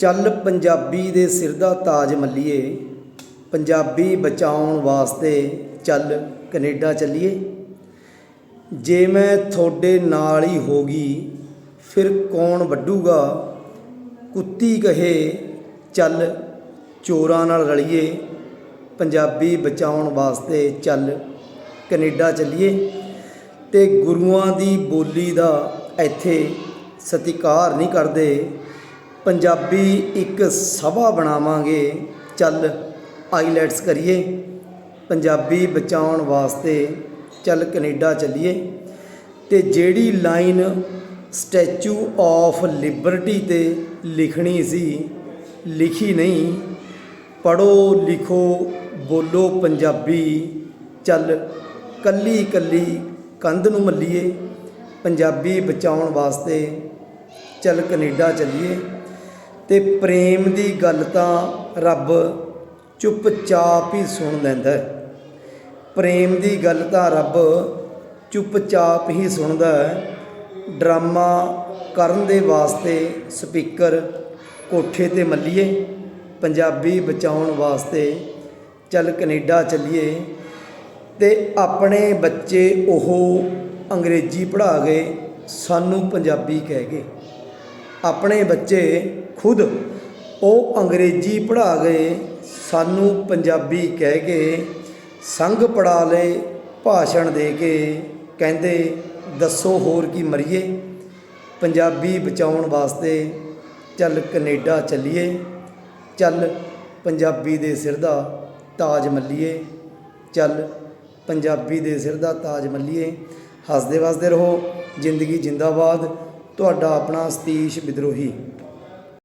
ਚੱਲ ਪੰਜਾਬੀ ਦੇ ਸਿਰ ਦਾ ਤਾਜ ਮੱਲੀਏ, ਪੰਜਾਬੀ ਬਚਾਉਣ ਵਾਸਤੇ ਚੱਲ ਕੈਨੇਡਾ ਚੱਲੀਏ। ਜੇ ਮੈਂ ਤੁਹਾਡੇ ਨਾਲ ਹੀ ਹੋ ਗਈ, ਫਿਰ ਕੌਣ ਵੱਢੂਗਾ? ਕੁੱਤੀ ਕਹੇ, ਚੱਲ ਚੋਰਾਂ ਨਾਲ ਰਲੀਏ, ਪੰਜਾਬੀ ਬਚਾਉਣ ਵਾਸਤੇ ਚੱਲ ਕੈਨੇਡਾ ਚੱਲੀਏ। ਤੇ ਗੁਰੂਆਂ ਦੀ ਬੋਲੀ ਦਾ ਇੱਥੇ ਸਤਿਕਾਰ ਨਹੀਂ ਕਰਦੇ ਪੰਜਾਬੀ ਇੱਕ ਸਭਾ ਬਣਾਵਾਂਗੇ। ਚੱਲ ਆਈਲੈਟਸ ਕਰੀਏ। ਪੰਜਾਬੀ ਬਚਾਉਣ ਵਾਸਤੇ ਚੱਲ ਕੈਨੇਡਾ ਚੱਲੀਏ। ਤੇ ਜਿਹੜੀ ਲਾਈਨ ਸਟੈਚੂ ਆਫ ਲਿਬਰਟੀ ਤੇ ਲਿਖਣੀ ਸੀ, ਲਿਖੀ ਨਹੀਂ ਪੜੋ ਲਿਖੋ, ਬੋਲੋ ਪੰਜਾਬੀ, ਚੱਲ ਕੱਲੀ ਕੱਲੀ ਕੰਧ ਨੂੰ ਮੱਲੀਏ। ਪੰਜਾਬੀ ਬਚਾਉਣ ਵਾਸਤੇ ਚੱਲ ਕੈਨੇਡਾ ਚੱਲੀਏ। ਤੇ ਪ੍ਰੇਮ ਦੀ ਗੱਲ ਤਾਂ ਰੱਬ ਚੁੱਪਚਾਪ ਹੀ ਸੁਣ ਲੈਂਦਾ ਹੈ। ਪ੍ਰੇਮ ਦੀ ਗੱਲ ਤਾਂ ਰੱਬ ਚੁੱਪਚਾਪ ਹੀ ਸੁਣਦਾ ਹੈ। ਡਰਾਮਾ ਕਰਨ ਦੇ ਵਾਸਤੇ ਸਪੀਕਰ ਕੋਠੇ ਤੇ ਮੱਲੀਏ, ਪੰਜਾਬੀ ਬਚਾਉਣ ਵਾਸਤੇ ਚੱਲ ਕੈਨੇਡਾ ਚੱਲੀਏ ਤੇ ਆਪਣੇ ਬੱਚੇ ਉਹ ਅੰਗਰੇਜ਼ੀ ਪੜ੍ਹਾ ਗਏ, ਸਾਨੂੰ ਪੰਜਾਬੀ ਕਹਿ ਗਏ। ਆਪਣੇ ਬੱਚੇ ਖੁਦ ਉਹ ਅੰਗਰੇਜ਼ੀ ਪੜ੍ਹਾ ਗਏ, ਸਾਨੂੰ ਪੰਜਾਬੀ ਕਹਿ ਕੇ ਸੰਗ ਪੜਾ ਲਏ, ਭਾਸ਼ਣ ਦੇ ਕੇ ਕਹਿੰਦੇ, ਦੱਸੋ ਹੋਰ ਕੀ ਮਰੀਏ? ਪੰਜਾਬੀ ਬਚਾਉਣ ਵਾਸਤੇ ਚੱਲ ਕੈਨੇਡਾ ਚੱਲੀਏ, ਚੱਲ ਪੰਜਾਬੀ ਦੇ ਸਿਰ ਦਾ ਤਾਜ ਮੱਲੀਏ, ਚੱਲ ਪੰਜਾਬੀ ਦੇ ਸਿਰ ਦਾ ਤਾਜ ਮੱਲੀਏ ਹੱਸਦੇ ਵਸਦੇ ਰਹੋ, ਜ਼ਿੰਦਗੀ ਜਿੰਦਾਬਾਦ। ਤੁਹਾਡਾ ਆਪਣਾ ਸਤੀਸ਼ ਵਿਦਰੋਹੀ।